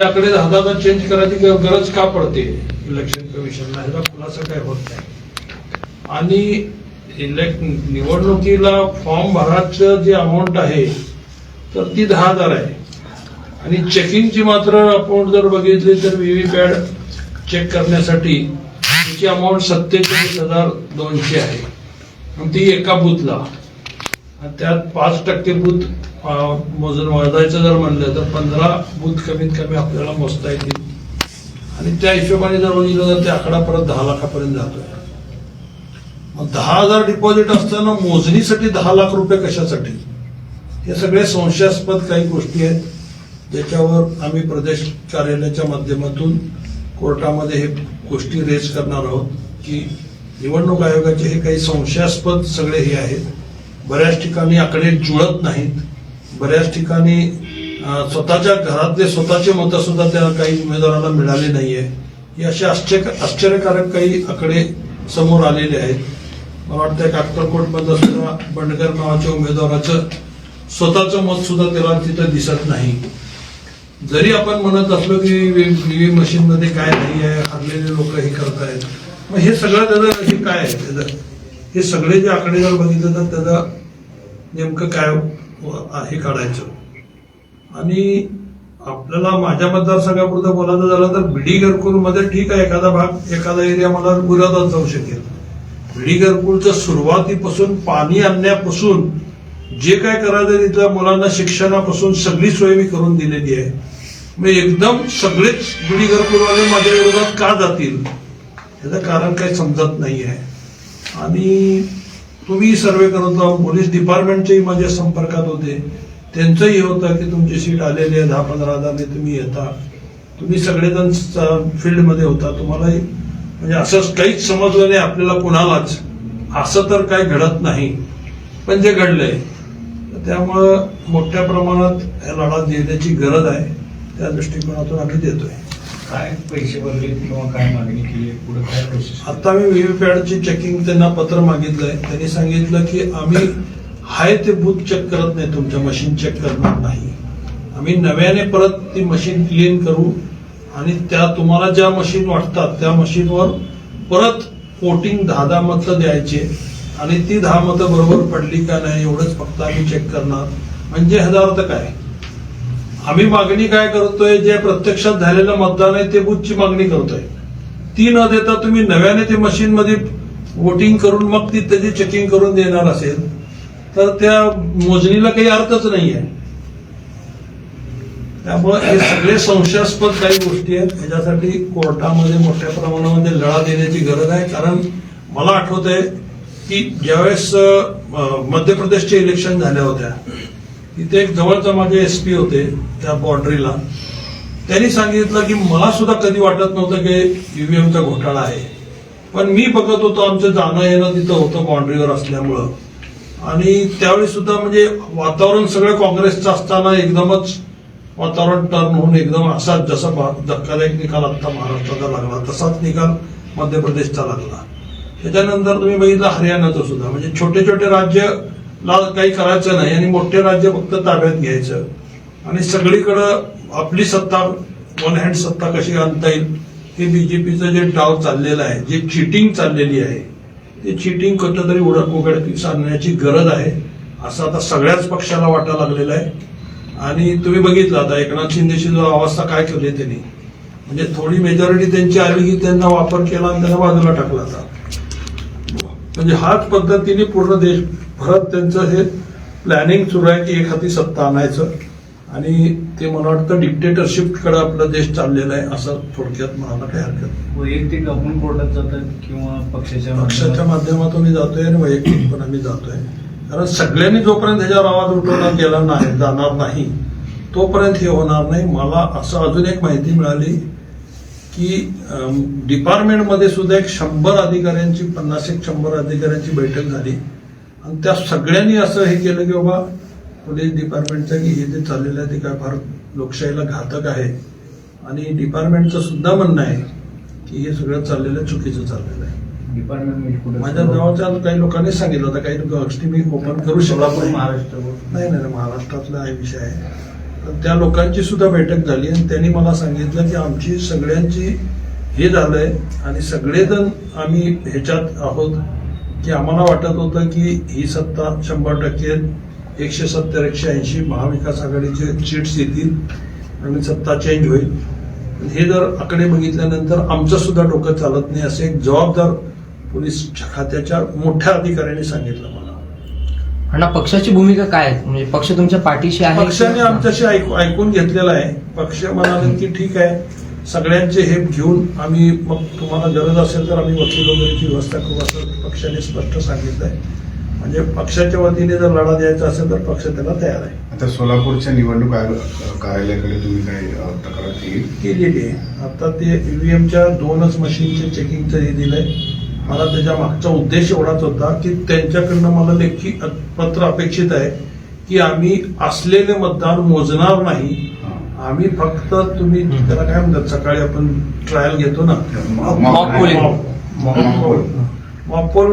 त्याकडे दहा चेंज करायची गरज का पडते? इलेक्शन कमिशनला ह्याचा खुलासा काय होत नाही. आणि इलेक्ट निवडणुकीला फॉर्म भराचं जे अमाऊंट आहे तर ती दहा हजार आहे. आणि चेकिंगची मात्र आपण जर बघितली तर व्हीव्हीपॅड चेक करण्यासाठी त्याची अमाऊंट सत्तेचाळीस हजार दोनशे आहे. आणि ती एका बूथला त्यात पाच टक्के बूथ मोजून मोजायचं जर म्हणलं तर पंधरा बूथ कमीत कमी आपल्याला मोजता येतील. आणि त्या हिशोबाने जर बघितलं तर ते आकडा परत दहा लाखापर्यंत जातोय. मग दहा हजार डिपॉझिट असताना मोजणीसाठी दहा लाख रुपये कशासाठी? हे सगळे संशयास्पद काही गोष्टी आहेत ज्याच्यावर आम्ही प्रदेश कार्यालयाच्या माध्यमातून कोर्टामध्ये हे गोष्टी रेज करणार आहोत की निवडणूक आयोगाचे हे काही संशयास्पद सगळे हे आहेत. बऱ्याच ठिकाणी आकडे जुळत नाहीत. बऱ्याच ठिकाणी स्वतःच्या घरातले स्वतःचे मतं सुद्धा त्या काही उमेदवारांना मिळाले नाहीये. हे असे आश्चर्य आश्चर्यकारक काही आकडे समोर आलेले आहेत. मला वाटतं एक अक्कलकोट सुद्धा बंडकर नावाच्या उमेदवाराचं स्वतःचं मत सुद्धा त्याला तिथं दिसत नाही. जरी आपण म्हणत असलो की ईव्हीएम मशीन मध्ये काय नाही आहे हरलेले लोक हे करतायत मग हे सगळं त्याचं हे काय आहे? त्याचं हे सगळे जे आकडे जर बघितलं तर त्याचा नेमकं काय हे काढायचं? आणि आपल्याला माझ्या मतदारसंघापुरतं बोलायचं झालं तर बिडी घरकुलमध्ये ठीक आहे एखादा भाग एखादा एरिया मला विरोधात जाऊ शकेल. बिडी घरकुलचं सुरुवातीपासून पाणी आणण्यापासून जे काय करायचं तिथल्या मुलांना शिक्षणापासून सगळी सोय मी करून दिलेली आहे. मग एकदम सगळेच बिडी घरकुलवाले माझ्या विरोधात का जातील? याचं कारण काही समजत नाही आहे आणि तुम्ही सर्वे करत जाऊन पोलीस डिपार्टमेंटच्याही माझ्या संपर्कात होते. त्यांचंही होतं की तुमची सीट आलेली आहे दहा पंधरा हजारने तुम्ही येता. तुम्ही सगळेजण फील्डमध्ये होता. तुम्हालाही म्हणजे असं काहीच समजलं नाही आपल्याला कुणालाच. असं तर काही घडत नाही. पण जे घडलंय तर त्यामुळं मोठ्या प्रमाणात या लढा देण्याची गरज आहे. त्या दृष्टिकोनातून आम्ही देतोय. काय पैसे भरले किंवा काय मागणी केली? पुढे काय प्रोसेस आता मी व्हीव्हीपॅडची चेकिंग त्यांना पत्र मागितलंय. त्यांनी सांगितलं की आम्ही हाय ते बूथ चेक करत नाही तुमच्या मशीन चेक करणार नाही. आम्ही नव्याने परत ती मशीन क्लीन करू आणि त्या तुम्हाला ज्या मशीन वाटतात त्या मशीनवर परत कोटिंग दहा दहा मतं द्यायचे. आणि ती दहा मतं बरोबर पडली का नाही एवढंच फक्त आम्ही चेक करणार. म्हणजे ह्याचा अर्थ काय? आम्ही मागणी काय करतोय? जे प्रत्यक्षात झालेलं मतदान आहे ते बुथची मागणी करतोय. ती न देता तुम्ही नव्याने ते मशीन मध्ये वोटिंग करून मग ती त्याची चेकिंग करून देणार असेल तर त्या मोजणीला काही अर्थच नाही आहे त्यामुळे हे सगळे संशयास्पद काही गोष्टी आहेत. ह्याच्यासाठी कोर्टामध्ये मोठ्या प्रमाणामध्ये लढा देण्याची गरज आहे. कारण मला आठवत आहे की ज्यावेळेस मध्य प्रदेशचे इलेक्शन झाल्या होत्या तिथे एक जवळचा माझे एस पी होते त्या बाउंड्रीला त्यांनी सांगितलं की मला सुद्धा कधी वाटत नव्हतं की ईव्हीएमचा घोटाळा आहे. पण मी बघत होतो आमचं जाणं येणं तिथं होतं बाउंड्रीवर असल्यामुळं. आणि त्यावेळी सुद्धा म्हणजे वातावरण सगळं काँग्रेसचं असताना एकदमच वातावरण टर्न होऊन एकदम असाच जसा धक्कादायक निकाल आता महाराष्ट्राचा लागला तसाच निकाल मध्य प्रदेशचा लागला. त्याच्यानंतर तुम्ही बघितलं हरियाणाचं सुद्धा. म्हणजे छोटे छोटे राज्य ला काही करायचं नाही आणि मोठे राज्य फक्त ताब्यात घ्यायचं. आणि सगळीकडं आपली सत्ता वन हँड सत्ता कशी आणता येईल हे बीजेपीचं जे डाव चाललेलं आहे जे चिटिंग चाललेली आहे ते चिटिंग कुठंतरी उडक उघडकीस आणण्याची गरज आहे असं आता सगळ्याच पक्षाला वाटा लागलेलं आहे. आणि तुम्ही बघितलं आता एकनाथ शिंदेची जो अवस्था काय केली त्यांनी म्हणजे थोडी मेजॉरिटी त्यांची आली की त्यांना वापर केला आणि त्यांना बाजूला टाकला आता. म्हणजे हाच पद्धतीने पूर्ण देश देशभरात त्यांचं हे प्लॅनिंग सुरू आहे की एक हाती सत्ता आणायचं आणि ते मला वाटतं डिक्टेटरशिपकडे आपला देश चाललेला आहे असं थोडक्यात म्हणायला काही हरकत. वैयक्तिक आपण कोर्टात जातात किंवा पक्षाच्या पक्षाच्या माध्यमातून? मी जातोय आणि वैयक्तिक पण आम्ही जातोय कारण सगळ्यांनी जोपर्यंत ह्याच्यावर आवाज उठवला गेला नाही जाणार नाही तोपर्यंत हे होणार नाही मला असं अजून एक माहिती मिळाली की डिपार्टमेंटमध्ये सुद्धा एक शंभर अधिकाऱ्यांची पन्नास एक शंभर अधिकाऱ्यांची बैठक झाली आणि त्या सगळ्यांनी असं हे केलं की बाबा पोलीस डिपार्टमेंटचं की हे जे चाललेलं आहे ते काय फार लोकशाहीला घातक आहे. आणि डिपार्टमेंटचं सुद्धा म्हणणं आहे की हे सगळं चाललेलं चुकीचं चाललेलं आहे. डिपार्टमेंट कुठे? माझ्या नावाच्या काही लोकांनी सांगितलं होता काही गोष्टी मी ओपन करू शकतो महाराष्ट्र नाही नाही, महाराष्ट्रातला हा विषय आहे. त्या लोकांची सुद्धा बैठक झाली आणि त्यांनी मला सांगितलं की आमची सगळ्यांची हे झालंय आणि सगळेजण आम्ही ह्याच्यात आहोत. की आम्हाला वाटत होतं की ही सत्ता शंभर टक्के एकशे सत्तर एकशे ऐंशी महाविकास आघाडीचे सीट्स येतील आणि सत्ता चेंज होईल. हे जर आकडे बघितल्यानंतर आमचं सुद्धा डोकं चालत नाही असं एक जबाबदार पोलीस खात्याच्या मोठ्या अधिकाऱ्यांनी सांगितलं मला. अण्णा पक्षाची भूमिका काय आहे? म्हणजे पक्ष तुमच्या पाठीशी आहे पक्षाने आमच्याशी ऐकू- ऐकून घेतलेलं आहे. पक्ष म्हणाले की ठीक आहे. सगळ्यांचे हे घेऊन आम्ही मग तुम्हाला गरज असेल तर आम्ही वकील वगैरेची व्यवस्था करू असं पक्षाने स्पष्ट सांगितलं आहे. म्हणजे पक्षाच्या वतीने जर लढा द्यायचा असेल तर पक्ष त्याला तयार आहे. आता सोलापूरच्या निवडणूक आयोग कार्यालयाकडे तुम्ही अ, तक्रार केली? केलेली आहे. आता ते ईव्हीएमच्या दोनच मशीनचे चेकिंगचं हे दिलंय. मला त्याच्या मागचा उद्देश एवढाच होता की त्यांच्याकडनं मला लेखी पत्र अपेक्षित आहे की आम्ही असलेले मतदान मोजणार नाही आम्ही फक्त तुम्ही त्याला काय म्हणतात सकाळी आपण ट्रायल घेतो ना. मॉपोल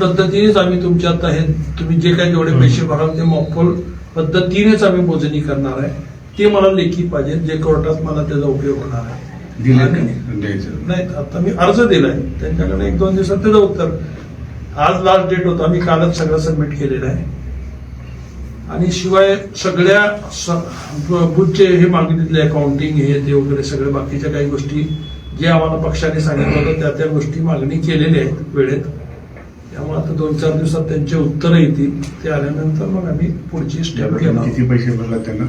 पद्धतीनेच आम्ही तुमच्या आता हे तुम्ही जे काही जेवढे पैसे भराल ते मॉपोल पद्धतीनेच आम्ही मोजणी करणार आहे. ते मला लेखी पाहिजे जे कोर्टात मला त्याचा उपयोग होणार आहे. नाही? आता मी अर्ज दिलाय. त्यांच्याकडे एक दोन दिवसात त्याचं उत्तर. आज लास्ट डेट होता मी कालच सगळं सबमिट केलेलं आहे. आणि शिवाय सगळ्या स- बूथचे हे मागितले अकाउंटिंग हे ते वगैरे सगळ्या बाकीच्या काही गोष्टी जे आम्हाला पक्षाने सांगितलं होतं त्या त्या गोष्टी मागणी केलेल्या आहेत वेळेत. त्यामुळे आता दोन चार दिवसात त्यांचे उत्तर येतील. ते आल्यानंतर मग आम्ही पुढची स्टेप घेणार. किती पैसे भरला त्यांना?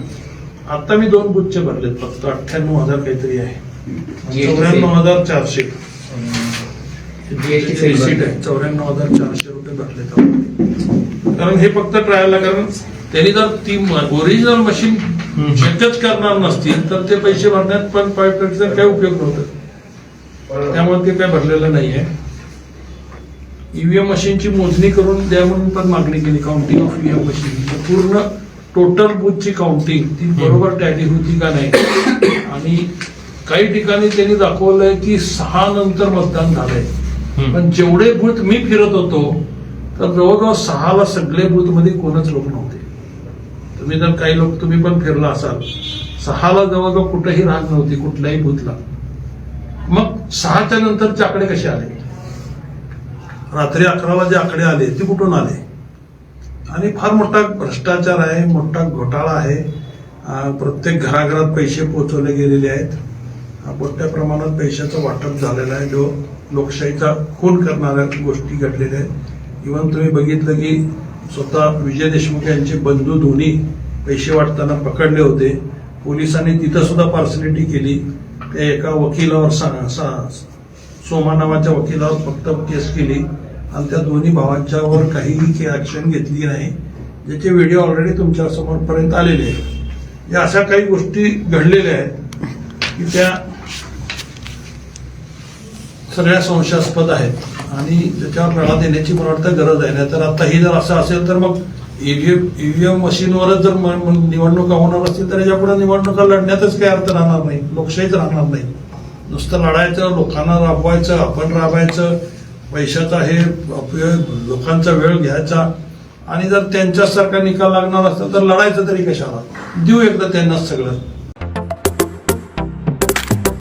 आता मी दोन बूथचे भरलेत फक्त अठ्ठ्याण्णव हजार काहीतरी आहे. चौऱ्याण्णव हजार चारशे. चौऱ्याण्णव हजार चारशे रुपये भरले तर कारण हे फक्त ट्रायलला कारण त्यांनी जर ती ओरिजिनल मशीन चेकच करणार नसतील तर ते पैसे भरण्यात पण पैशाचा काही उपयोग नव्हता. त्यामुळे ते काय भरलेलं नाहीये. ईव्हीएम मशीनची मोजणी करून द्या म्हणून पण मागणी केली. काउंटिंग ऑफ ईव्हीएम मशीन पूर्ण टोटल बूथची काउंटिंग ती बरोबर टॅली होती का नाही? आणि काही ठिकाणी त्यांनी दाखवलंय की सहा नंतर मतदान झालंय. पण जेवढे बूथ मी फिरत होतो तर जवळजवळ सहाला सगळे बूथमध्ये कोणच लोक नव्हते. तुम्ही जर काही लोक तुम्ही पण फिरला असाल. सहाला जवळजवळ कुठेही राहत नव्हती कुठल्याही भूतला. मग सहाच्या नंतरचे आकडे कसे आले? रात्री अकराला जे आकडे आले ते कुठून आले? आणि फार मोठा भ्रष्टाचार आहे मोठा घोटाळा आहे. प्रत्येक घराघरात पैसे पोहोचवले गेलेले आहेत. मोठ्या प्रमाणात पैशाचं वाटप झालेलं आहे. जो लोकशाहीचा खून करणाऱ्या गोष्टी घडलेल्या आहेत. इव्हन तुम्ही बघितलं की स्वतः विजय देशमुख यांचे बंधू दोन्ही पैसे वाटताना पकडले होते. पोलिसांनी तिथं सुद्धा पार्सलिटी केली. त्या एका वकिलावर सोमा नावाच्या वकिलावर फक्त केस केली. आणि त्या दोन्ही भावांच्यावर काहीही ऍक्शन घेतली नाही. ज्याचे व्हिडिओ ऑलरेडी तुमच्या समोरपर्यंत आलेले आहेत. या अशा काही गोष्टी घडलेल्या आहेत की त्या सगळ्या संशयास्पद आहेत. आणि त्याच्यावर लढा देण्याची मला वाटतं गरज आहे. नाही तर आता ही जर असं असेल तर मग ईव्हीएम ईव्हीएम मशीनवरच जर निवडणुका होणार असतील तर याच्यापुढे निवडणुका लढण्यातच काही अर्थ राहणार नाही. लोकशाहीच राहणार नाही. नुसतं लढायचं लोकांना राबवायचं आपण राबायचं पैशाचा हे उपयोग लोकांचा वेळ घ्यायचा. आणि जर त्यांच्यासारखा निकाल लागणार असता तर लढायचं तरी कशाला? देऊ एकदा त्यांनाच सगळं.